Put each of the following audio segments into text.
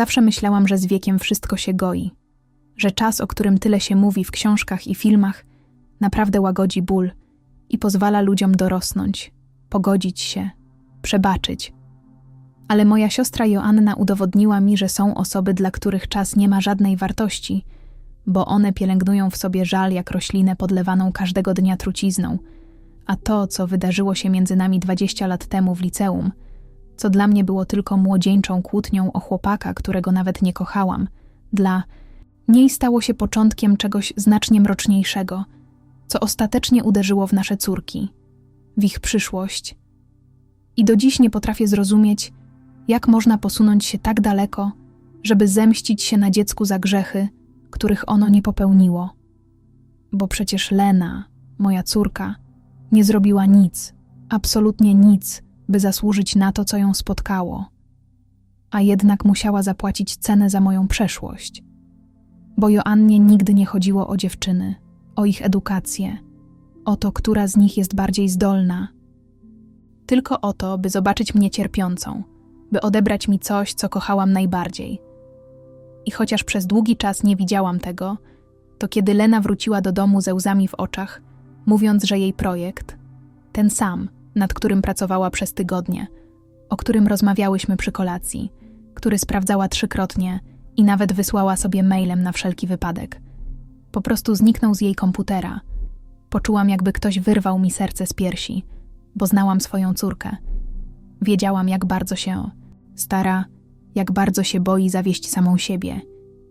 Zawsze myślałam, że z wiekiem wszystko się goi, że czas, o którym tyle się mówi w książkach i filmach, naprawdę łagodzi ból i pozwala ludziom dorosnąć, pogodzić się, przebaczyć. Ale moja siostra Joanna udowodniła mi, że są osoby, dla których czas nie ma żadnej wartości, bo one pielęgnują w sobie żal jak roślinę podlewaną każdego dnia trucizną, a to, co wydarzyło się między nami 20 lat temu w liceum, co dla mnie było tylko młodzieńczą kłótnią o chłopaka, którego nawet nie kochałam, dla niej stało się początkiem czegoś znacznie mroczniejszego, co ostatecznie uderzyło w nasze córki, w ich przyszłość. I do dziś nie potrafię zrozumieć, jak można posunąć się tak daleko, żeby zemścić się na dziecku za grzechy, których ono nie popełniło. Bo przecież Lena, moja córka, nie zrobiła nic, absolutnie nic, by zasłużyć na to, co ją spotkało. A jednak musiała zapłacić cenę za moją przeszłość. Bo Joannie nigdy nie chodziło o dziewczyny, o ich edukację, o to, która z nich jest bardziej zdolna. Tylko o to, by zobaczyć mnie cierpiącą, by odebrać mi coś, co kochałam najbardziej. I chociaż przez długi czas nie widziałam tego, to kiedy Lena wróciła do domu ze łzami w oczach, mówiąc, że jej projekt, ten sam, nad którym pracowała przez tygodnie, o którym rozmawiałyśmy przy kolacji, który sprawdzała trzykrotnie i nawet wysłała sobie mailem na wszelki wypadek. Po prostu zniknął z jej komputera. Poczułam, jakby ktoś wyrwał mi serce z piersi, bo znałam swoją córkę. Wiedziałam, jak bardzo się stara, jak bardzo się boi zawieść samą siebie.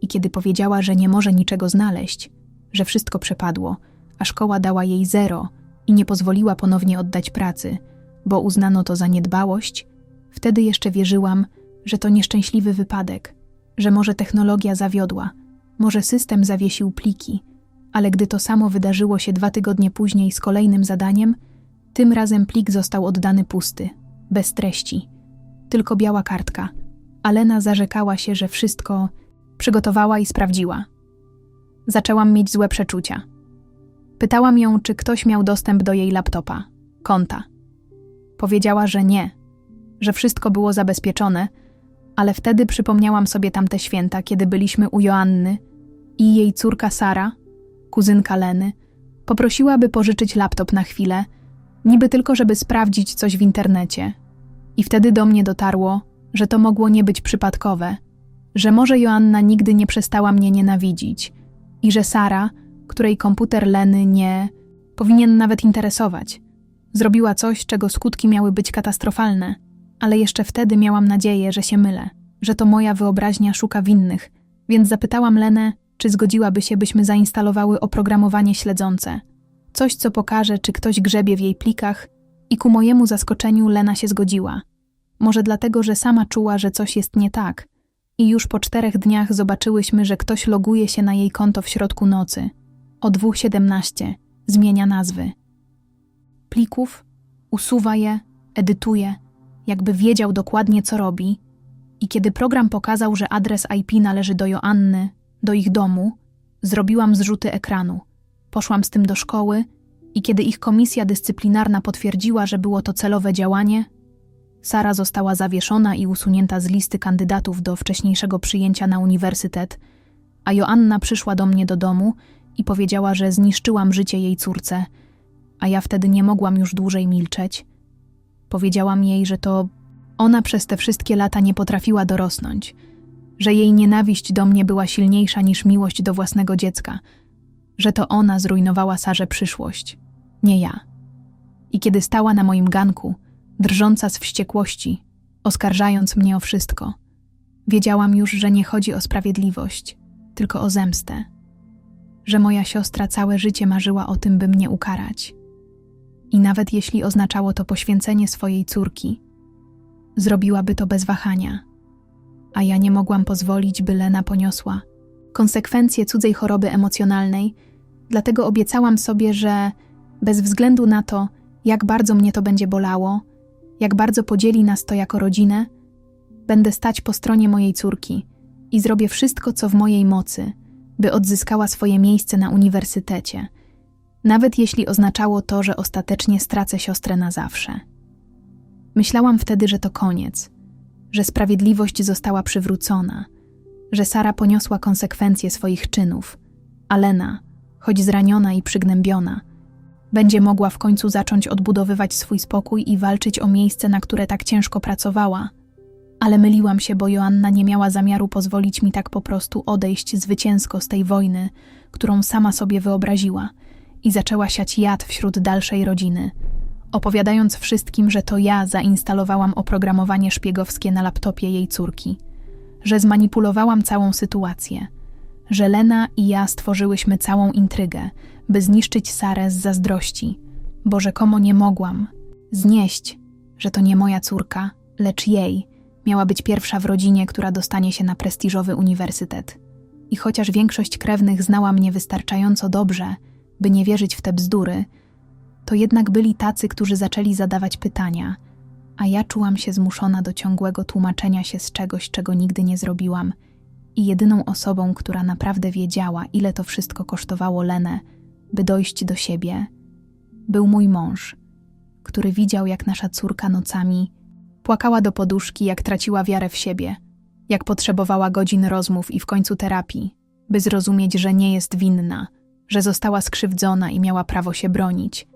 I kiedy powiedziała, że nie może niczego znaleźć, że wszystko przepadło, a szkoła dała jej zero i nie pozwoliła ponownie oddać pracy, bo uznano to za niedbałość, wtedy jeszcze wierzyłam, że to nieszczęśliwy wypadek, że może technologia zawiodła, może system zawiesił pliki, ale gdy to samo wydarzyło się dwa tygodnie później z kolejnym zadaniem, tym razem plik został oddany pusty, bez treści, tylko biała kartka. Alena zarzekała się, że wszystko przygotowała i sprawdziła. Zaczęłam mieć złe przeczucia. Pytałam ją, czy ktoś miał dostęp do jej laptopa, konta. Powiedziała, że nie, że wszystko było zabezpieczone, ale wtedy przypomniałam sobie tamte święta, kiedy byliśmy u Joanny i jej córka Sara, kuzynka Leny, poprosiła, by pożyczyć laptop na chwilę, niby tylko, żeby sprawdzić coś w internecie. I wtedy do mnie dotarło, że to mogło nie być przypadkowe, że może Joanna nigdy nie przestała mnie nienawidzić i że Sara, której komputer Leny nie powinien nawet interesować, zrobiła coś, czego skutki miały być katastrofalne, ale jeszcze wtedy miałam nadzieję, że się mylę, że to moja wyobraźnia szuka winnych, więc zapytałam Lenę, czy zgodziłaby się, byśmy zainstalowały oprogramowanie śledzące. Coś, co pokaże, czy ktoś grzebie w jej plikach, i ku mojemu zaskoczeniu Lena się zgodziła. Może dlatego, że sama czuła, że coś jest nie tak. I już po czterech dniach zobaczyłyśmy, że ktoś loguje się na jej konto w środku nocy. O 2.17 zmienia nazwy. Plików, usuwa je, edytuje, jakby wiedział dokładnie, co robi. I kiedy program pokazał, że adres IP należy do Joanny, do ich domu, zrobiłam zrzuty ekranu. Poszłam z tym do szkoły i kiedy ich komisja dyscyplinarna potwierdziła, że było to celowe działanie, Sara została zawieszona i usunięta z listy kandydatów do wcześniejszego przyjęcia na uniwersytet, a Joanna przyszła do mnie do domu i powiedziała, że zniszczyłam życie jej córce, a ja wtedy nie mogłam już dłużej milczeć. Powiedziałam jej, że to ona przez te wszystkie lata nie potrafiła dorosnąć, że jej nienawiść do mnie była silniejsza niż miłość do własnego dziecka, że to ona zrujnowała Sarze przyszłość, nie ja. I kiedy stała na moim ganku, drżąca z wściekłości, oskarżając mnie o wszystko, wiedziałam już, że nie chodzi o sprawiedliwość, tylko o zemstę, że moja siostra całe życie marzyła o tym, by mnie ukarać. I nawet jeśli oznaczało to poświęcenie swojej córki, zrobiłaby to bez wahania, a ja nie mogłam pozwolić, by Lena poniosła konsekwencje cudzej choroby emocjonalnej, dlatego obiecałam sobie, że bez względu na to, jak bardzo mnie to będzie bolało, jak bardzo podzieli nas to jako rodzinę, będę stać po stronie mojej córki i zrobię wszystko, co w mojej mocy, by odzyskała swoje miejsce na uniwersytecie, nawet jeśli oznaczało to, że ostatecznie stracę siostrę na zawsze. Myślałam wtedy, że to koniec, że sprawiedliwość została przywrócona – że Sara poniosła konsekwencje swoich czynów, a Lena, choć zraniona i przygnębiona, będzie mogła w końcu zacząć odbudowywać swój spokój i walczyć o miejsce, na które tak ciężko pracowała. Ale myliłam się, bo Joanna nie miała zamiaru pozwolić mi tak po prostu odejść zwycięsko z tej wojny, którą sama sobie wyobraziła, i zaczęła siać jad wśród dalszej rodziny, opowiadając wszystkim, że to ja zainstalowałam oprogramowanie szpiegowskie na laptopie jej córki, że zmanipulowałam całą sytuację, że Lena i ja stworzyłyśmy całą intrygę, by zniszczyć Sarę z zazdrości, bo rzekomo nie mogłam znieść, że to nie moja córka, lecz jej miała być pierwsza w rodzinie, która dostanie się na prestiżowy uniwersytet. I chociaż większość krewnych znała mnie wystarczająco dobrze, by nie wierzyć w te bzdury, to jednak byli tacy, którzy zaczęli zadawać pytania, a ja czułam się zmuszona do ciągłego tłumaczenia się z czegoś, czego nigdy nie zrobiłam. I jedyną osobą, która naprawdę wiedziała, ile to wszystko kosztowało Lenę, by dojść do siebie, był mój mąż, który widział, jak nasza córka nocami płakała do poduszki, jak traciła wiarę w siebie, jak potrzebowała godzin rozmów i w końcu terapii, by zrozumieć, że nie jest winna, że została skrzywdzona i miała prawo się bronić.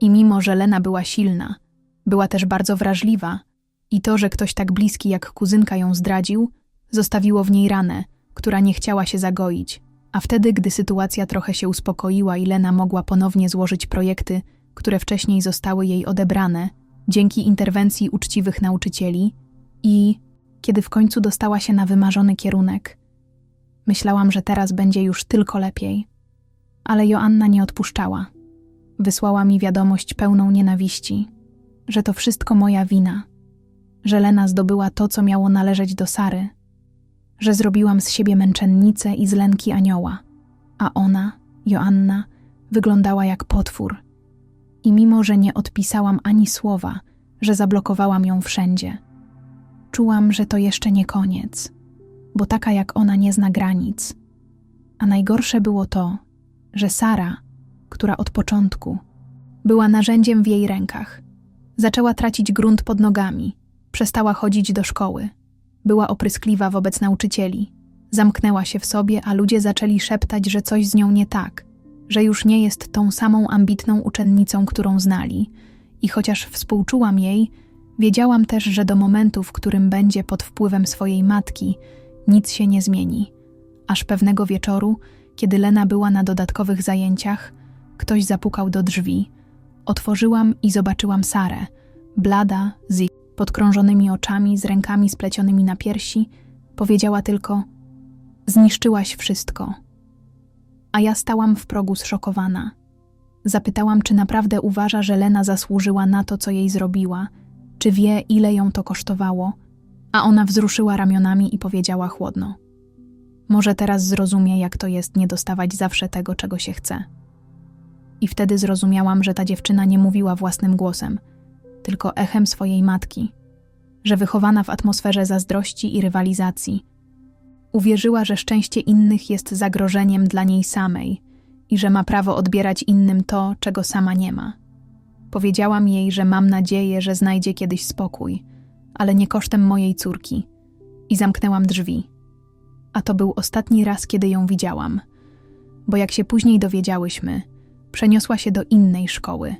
I mimo, że Lena była silna, była też bardzo wrażliwa, i to, że ktoś tak bliski jak kuzynka ją zdradził, zostawiło w niej ranę, która nie chciała się zagoić. A wtedy, gdy sytuacja trochę się uspokoiła i Lena mogła ponownie złożyć projekty, które wcześniej zostały jej odebrane, dzięki interwencji uczciwych nauczycieli, i kiedy w końcu dostała się na wymarzony kierunek, myślałam, że teraz będzie już tylko lepiej. Ale Joanna nie odpuszczała. Wysłała mi wiadomość pełną nienawiści, że to wszystko moja wina, że Lena zdobyła to, co miało należeć do Sary, że zrobiłam z siebie męczennicę i z lęki anioła, a ona, Joanna, wyglądała jak potwór. I mimo, że nie odpisałam ani słowa, że zablokowałam ją wszędzie, czułam, że to jeszcze nie koniec, bo taka jak ona nie zna granic. A najgorsze było to, że Sara, która od początku była narzędziem w jej rękach, zaczęła tracić grunt pod nogami, przestała chodzić do szkoły, była opryskliwa wobec nauczycieli, zamknęła się w sobie, a ludzie zaczęli szeptać, że coś z nią nie tak, że już nie jest tą samą ambitną uczennicą, którą znali. I chociaż współczułam jej, wiedziałam też, że do momentu, w którym będzie pod wpływem swojej matki, nic się nie zmieni. Aż pewnego wieczoru, kiedy Lena była na dodatkowych zajęciach, ktoś zapukał do drzwi. Otworzyłam i zobaczyłam Sarę, blada, z podkrążonymi oczami, z rękami splecionymi na piersi, powiedziała tylko: Zniszczyłaś wszystko. A ja stałam w progu zszokowana. Zapytałam, czy naprawdę uważa, że Lena zasłużyła na to, co jej zrobiła, czy wie, ile ją to kosztowało, a ona wzruszyła ramionami i powiedziała chłodno: Może teraz zrozumie, jak to jest nie dostawać zawsze tego, czego się chce. I wtedy zrozumiałam, że ta dziewczyna nie mówiła własnym głosem tylko echem swojej matki, że wychowana w atmosferze zazdrości i rywalizacji, uwierzyła, że szczęście innych jest zagrożeniem dla niej samej i że ma prawo odbierać innym to, czego sama nie ma. Powiedziałam jej, że mam nadzieję, że znajdzie kiedyś spokój, ale nie kosztem mojej córki, i zamknęłam drzwi. A to był ostatni raz, kiedy ją widziałam, bo jak się później dowiedziałyśmy, przeniosła się do innej szkoły.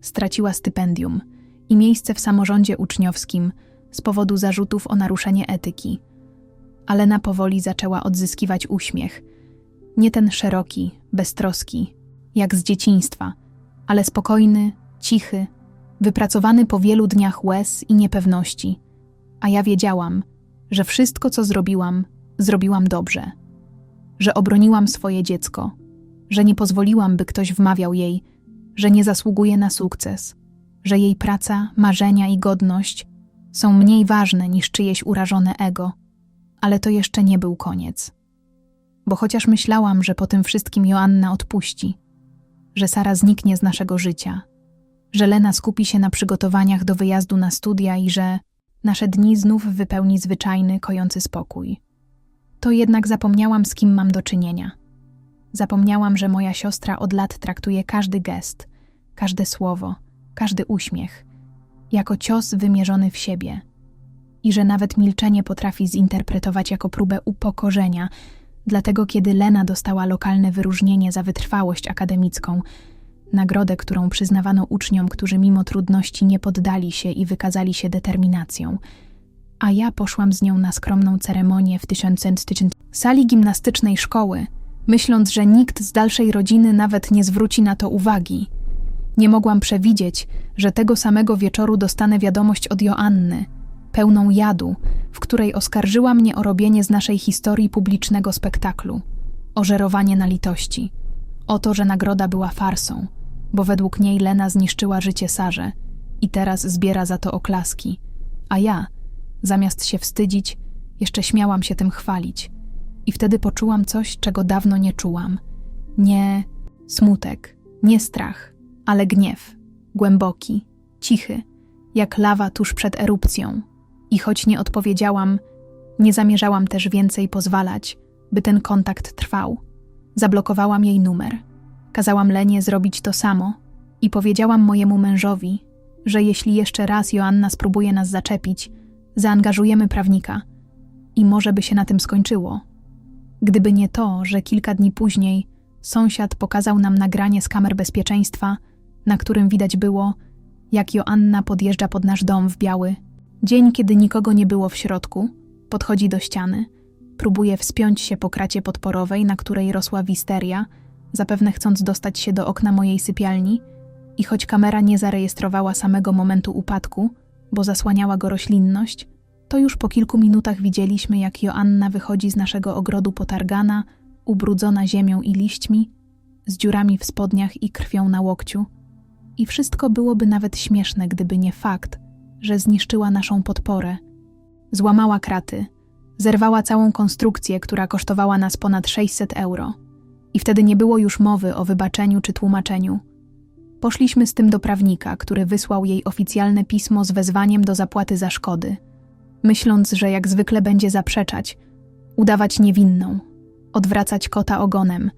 Straciła stypendium i miejsce w samorządzie uczniowskim z powodu zarzutów o naruszenie etyki. Alena powoli zaczęła odzyskiwać uśmiech. Nie ten szeroki, beztroski, jak z dzieciństwa, ale spokojny, cichy, wypracowany po wielu dniach łez i niepewności. A ja wiedziałam, że wszystko, co zrobiłam, zrobiłam dobrze. Że obroniłam swoje dziecko, że nie pozwoliłam, by ktoś wmawiał jej, że nie zasługuje na sukces, że jej praca, marzenia i godność są mniej ważne niż czyjeś urażone ego, ale to jeszcze nie był koniec. Bo chociaż myślałam, że po tym wszystkim Joanna odpuści, że Sara zniknie z naszego życia, że Lena skupi się na przygotowaniach do wyjazdu na studia i że nasze dni znów wypełni zwyczajny, kojący spokój, to jednak zapomniałam, z kim mam do czynienia. Zapomniałam, że moja siostra od lat traktuje każdy gest, każde słowo, każdy uśmiech, jako cios wymierzony w siebie. I że nawet milczenie potrafi zinterpretować jako próbę upokorzenia. Dlatego, kiedy Lena dostała lokalne wyróżnienie za wytrwałość akademicką, nagrodę, którą przyznawano uczniom, którzy mimo trudności nie poddali się i wykazali się determinacją, a ja poszłam z nią na skromną ceremonię w 1900 sali gimnastycznej szkoły, myśląc, że nikt z dalszej rodziny nawet nie zwróci na to uwagi. Nie mogłam przewidzieć, że tego samego wieczoru dostanę wiadomość od Joanny, pełną jadu, w której oskarżyła mnie o robienie z naszej historii publicznego spektaklu, o żerowanie na litości, o to, że nagroda była farsą, bo według niej Lena zniszczyła życie Sarze i teraz zbiera za to oklaski, a ja, zamiast się wstydzić, jeszcze śmiałam się tym chwalić. I wtedy poczułam coś, czego dawno nie czułam. Nie smutek, nie strach, ale gniew, głęboki, cichy, jak lawa tuż przed erupcją. I choć nie odpowiedziałam, nie zamierzałam też więcej pozwalać, by ten kontakt trwał. Zablokowałam jej numer. Kazałam Lenie zrobić to samo i powiedziałam mojemu mężowi, że jeśli jeszcze raz Joanna spróbuje nas zaczepić, zaangażujemy prawnika i może by się na tym skończyło. Gdyby nie to, że kilka dni później sąsiad pokazał nam nagranie z kamer bezpieczeństwa, na którym widać było, jak Joanna podjeżdża pod nasz dom w biały. Dzień, kiedy nikogo nie było w środku, podchodzi do ściany, próbuje wspiąć się po kracie podporowej, na której rosła wisteria, zapewne chcąc dostać się do okna mojej sypialni, i choć kamera nie zarejestrowała samego momentu upadku, bo zasłaniała go roślinność, to już po kilku minutach widzieliśmy, jak Joanna wychodzi z naszego ogrodu potargana, ubrudzona ziemią i liśćmi, z dziurami w spodniach i krwią na łokciu. I wszystko byłoby nawet śmieszne, gdyby nie fakt, że zniszczyła naszą podporę. Złamała kraty, zerwała całą konstrukcję, która kosztowała nas ponad 600 euro. I wtedy nie było już mowy o wybaczeniu czy tłumaczeniu. Poszliśmy z tym do prawnika, który wysłał jej oficjalne pismo z wezwaniem do zapłaty za szkody, myśląc, że jak zwykle będzie zaprzeczać, udawać niewinną, odwracać kota ogonem,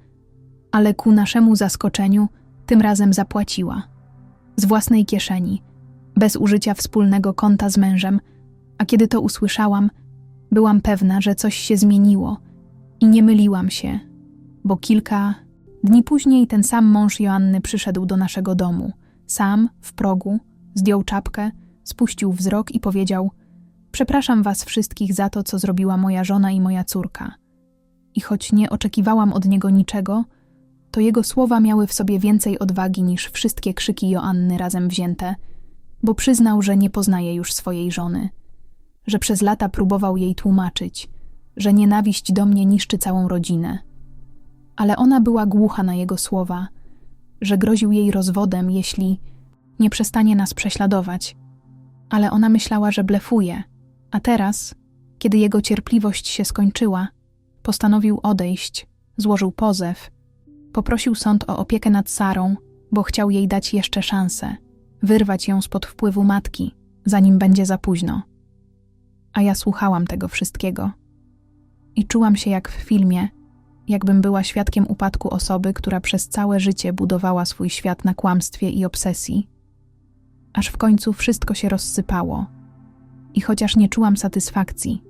ale ku naszemu zaskoczeniu tym razem zapłaciła. Z własnej kieszeni, bez użycia wspólnego konta z mężem, a kiedy to usłyszałam, byłam pewna, że coś się zmieniło i nie myliłam się, bo kilka Dni później ten sam mąż Joanny przyszedł do naszego domu. Sam, w progu, zdjął czapkę, spuścił wzrok i powiedział: Przepraszam was wszystkich za to, co zrobiła moja żona i moja córka. I choć nie oczekiwałam od niego niczego, to jego słowa miały w sobie więcej odwagi niż wszystkie krzyki Joanny razem wzięte, bo przyznał, że nie poznaje już swojej żony, że przez lata próbował jej tłumaczyć, że nienawiść do mnie niszczy całą rodzinę ale ona była głucha na jego słowa, że groził jej rozwodem, jeśli nie przestanie nas prześladować. Ale ona myślała, że blefuje, a teraz, kiedy jego cierpliwość się skończyła, postanowił odejść, złożył pozew, poprosił sąd o opiekę nad Sarą, bo chciał jej dać jeszcze szansę, wyrwać ją spod wpływu matki, zanim będzie za późno. A ja słuchałam tego wszystkiego i czułam się jak w filmie, jakbym była świadkiem upadku osoby, która przez całe życie budowała swój świat na kłamstwie i obsesji. Aż w końcu wszystko się rozsypało. I chociaż nie czułam satysfakcji,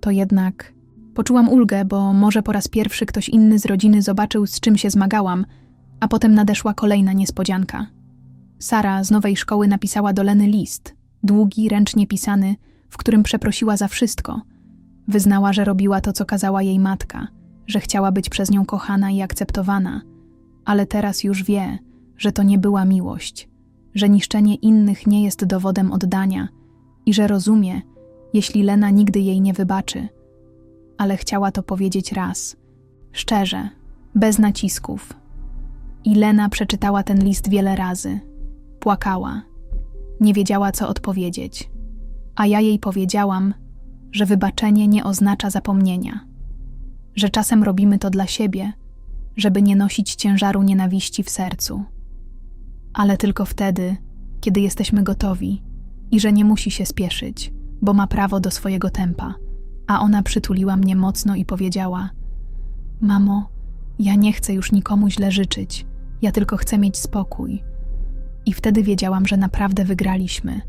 to jednak poczułam ulgę, bo może po raz pierwszy ktoś inny z rodziny zobaczył, z czym się zmagałam, a potem nadeszła kolejna niespodzianka. Sara z nowej szkoły napisała do Leny list, długi, ręcznie pisany, w którym przeprosiła za wszystko. Wyznała, że robiła to, co kazała jej matka – że chciała być przez nią kochana i akceptowana, ale teraz już wie, że to nie była miłość, że niszczenie innych nie jest dowodem oddania i że rozumie, jeśli Lena nigdy jej nie wybaczy. Ale chciała to powiedzieć raz, szczerze, bez nacisków. I Lena przeczytała ten list wiele razy. Płakała. Nie wiedziała, co odpowiedzieć. A ja jej powiedziałam, że wybaczenie nie oznacza zapomnienia że czasem robimy to dla siebie, żeby nie nosić ciężaru nienawiści w sercu. Ale tylko wtedy, kiedy jesteśmy gotowi i że nie musi się spieszyć, bo ma prawo do swojego tempa. A ona przytuliła mnie mocno i powiedziała: Mamo, ja nie chcę już nikomu źle życzyć, ja tylko chcę mieć spokój. I wtedy wiedziałam, że naprawdę wygraliśmy